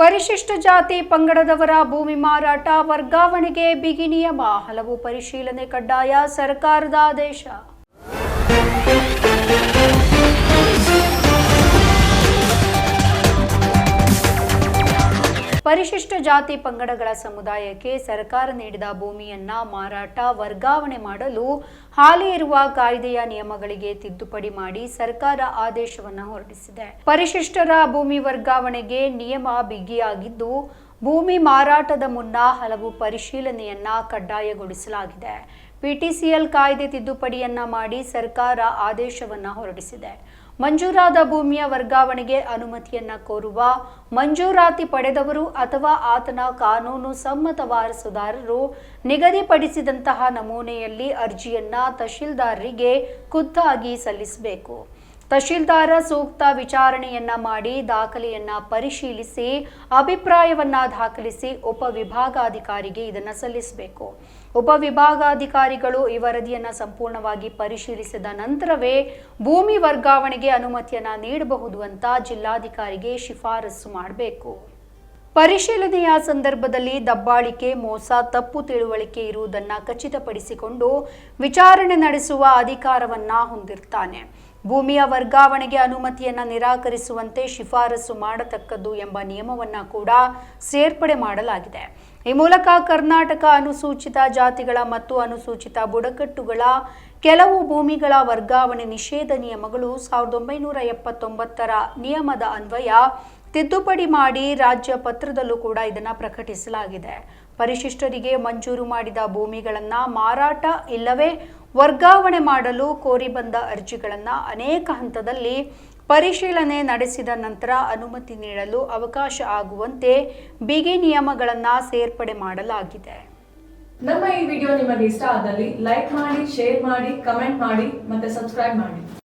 ಪರಿಶಿಷ್ಟ ಜಾತಿ ಪಂಗಡದವರ ಭೂಮಿ ಮಾರಾಟ ವರ್ಗಾವಣೆಗೆ ಬಿಗಿ ನಿಯಮ ಹಲವು ಪರಿಶೀಲನೆ ಕಡ್ಡಾಯ ಸರ್ಕಾರದ ಆದೇಶ. ಪರಿಶಿಷ್ಟ ಜಾತಿ ಪಂಗಡಗಳ ಸಮುದಾಯಕ್ಕೆ ಸರ್ಕಾರ ನೀಡಿದ ಭೂಮಿಯನ್ನ ಮಾರಾಟ, ವರ್ಗಾವಣೆ ಮಾಡಲು ಹಾಲಿ ಇರುವ ಕಾಯ್ದೆಯ ನಿಯಮಗಳಿಗೆ ತಿದ್ದುಪಡಿ ಮಾಡಿ ಸರ್ಕಾರ ಆದೇಶವನ್ನು ಹೊರಡಿಸಿದೆ. ಪರಿಶಿಷ್ಟರ ಭೂಮಿ ವರ್ಗಾವಣೆಗೆ ನಿಯಮ ಬಿಗಿಯಾಗಿದ್ದು, ಭೂಮಿ ಮಾರಾಟದ ಮುನ್ನ ಹಲವು ಪರಿಶೀಲನೆಯನ್ನ ಕಡ್ಡಾಯಗೊಳಿಸಲಾಗಿದೆ. ಪಿಟಿಸಿಎಲ್ ಕಾಯ್ದೆ ತಿದ್ದುಪಡಿಯನ್ನ ಮಾಡಿ ಸರ್ಕಾರ ಆದೇಶವನ್ನ ಹೊರಡಿಸಿದೆ. ಮಂಜೂರಾದ ಭೂಮಿಯ ವರ್ಗಾವಣೆಗೆ ಅನುಮತಿಯನ್ನ ಕೋರುವ ಮಂಜೂರಾತಿ ಪಡೆದವರು ಅಥವಾ ಆತನ ಕಾನೂನು ಸಮ್ಮತ ವಾರಸುದಾರರು ನಿಗದಿಪಡಿಸಿದಂತಹ ನಮೂನೆಯಲ್ಲಿ ಅರ್ಜಿಯನ್ನ ತಹಶೀಲ್ದಾರರಿಗೆ ಖುದ್ದಾಗಿ ಸಲ್ಲಿಸಬೇಕು. ತಹಶೀಲ್ದಾರ ಸೂಕ್ತ ವಿಚಾರಣೆಯನ್ನ ಮಾಡಿ ದಾಖಲೆಯನ್ನ ಪರಿಶೀಲಿಸಿ, ಅಭಿಪ್ರಾಯವನ್ನ ದಾಖಲಿಸಿ ಉಪವಿಭಾಗಾಧಿಕಾರಿಗೆ ಇದನ್ನ ಸಲ್ಲಿಸಬೇಕು. ಉಪವಿಭಾಗಾಧಿಕಾರಿಗಳು ಈ ವರದಿಯನ್ನ ಸಂಪೂರ್ಣವಾಗಿ ಪರಿಶೀಲಿಸಿದ ನಂತರವೇ ಭೂಮಿ ವರ್ಗಾವಣೆಗೆ ಅನುಮತಿಯನ್ನ ನೀಡಬಹುದು ಅಂತ ಜಿಲ್ಲಾಧಿಕಾರಿಗೆ ಶಿಫಾರಸು ಮಾಡಬೇಕು. ಪರಿಶೀಲನೆಯ ಸಂದರ್ಭದಲ್ಲಿ ದಬ್ಬಾಳಿಕೆ, ಮೋಸ, ತಪ್ಪು ತಿಳುವಳಿಕೆ ಇರುವುದನ್ನು ಖಚಿತಪಡಿಸಿಕೊಂಡು ವಿಚಾರಣೆ ನಡೆಸುವ ಅಧಿಕಾರವನ್ನ ಹೊಂದಿರ್ತಾನೆ. ಭೂಮಿಯ ವರ್ಗಾವಣೆಗೆ ಅನುಮತಿಯನ್ನ ನಿರಾಕರಿಸುವಂತೆ ಶಿಫಾರಸು ಮಾಡತಕ್ಕದ್ದು ಎಂಬ ನಿಯಮವನ್ನ ಕೂಡ ಸೇರ್ಪಡೆ ಮಾಡಲಾಗಿದೆ. ಈ ಮೂಲಕ ಕರ್ನಾಟಕ ಅನುಸೂಚಿತ ಜಾತಿಗಳ ಮತ್ತು ಅನುಸೂಚಿತ ಬುಡಕಟ್ಟುಗಳ ಕೆಲವು ಭೂಮಿಗಳ ವರ್ಗಾವಣೆ ನಿಷೇಧ ನಿಯಮಗಳು ಸಾವಿರದ ಒಂಬೈನೂರ ಎಪ್ಪತ್ತೊಂಬತ್ತರ ನಿಯಮದ ಅನ್ವಯ ತಿದ್ದುಪಡಿ ಮಾಡಿ ರಾಜ್ಯ ಪತ್ರದಲ್ಲೂ ಕೂಡ ಇದನ್ನು ಪ್ರಕಟಿಸಲಾಗಿದೆ. ಪರಿಶಿಷ್ಟರಿಗೆ ಮಂಜೂರು ಮಾಡಿದ ಭೂಮಿಗಳನ್ನು ಮಾರಾಟ ಇಲ್ಲವೇ ವರ್ಗಾವಣೆ ಮಾಡಲು ಕೋರಿ ಬಂದ ಅರ್ಜಿಗಳನ್ನು ಅನೇಕ ಹಂತದಲ್ಲಿ ಪರಿಶೀಲನೆ ನಡೆಸಿದ ನಂತರ ಅನುಮತಿ ನೀಡಲು ಅವಕಾಶ ಆಗುವಂತೆ ಬಿಗಿ ನಿಯಮಗಳನ್ನು ಸೇರ್ಪಡೆ ಮಾಡಲಾಗಿದೆ. ನಮ್ಮ ಈ ವಿಡಿಯೋ ನಿಮಗೆ ಇಷ್ಟ ಆದಲ್ಲಿ ಲೈಕ್ ಮಾಡಿ, ಶೇರ್ ಮಾಡಿ, ಕಮೆಂಟ್ ಮಾಡಿ ಮತ್ತೆ ಸಬ್ಸ್ಕ್ರೈಬ್ ಮಾಡಿ.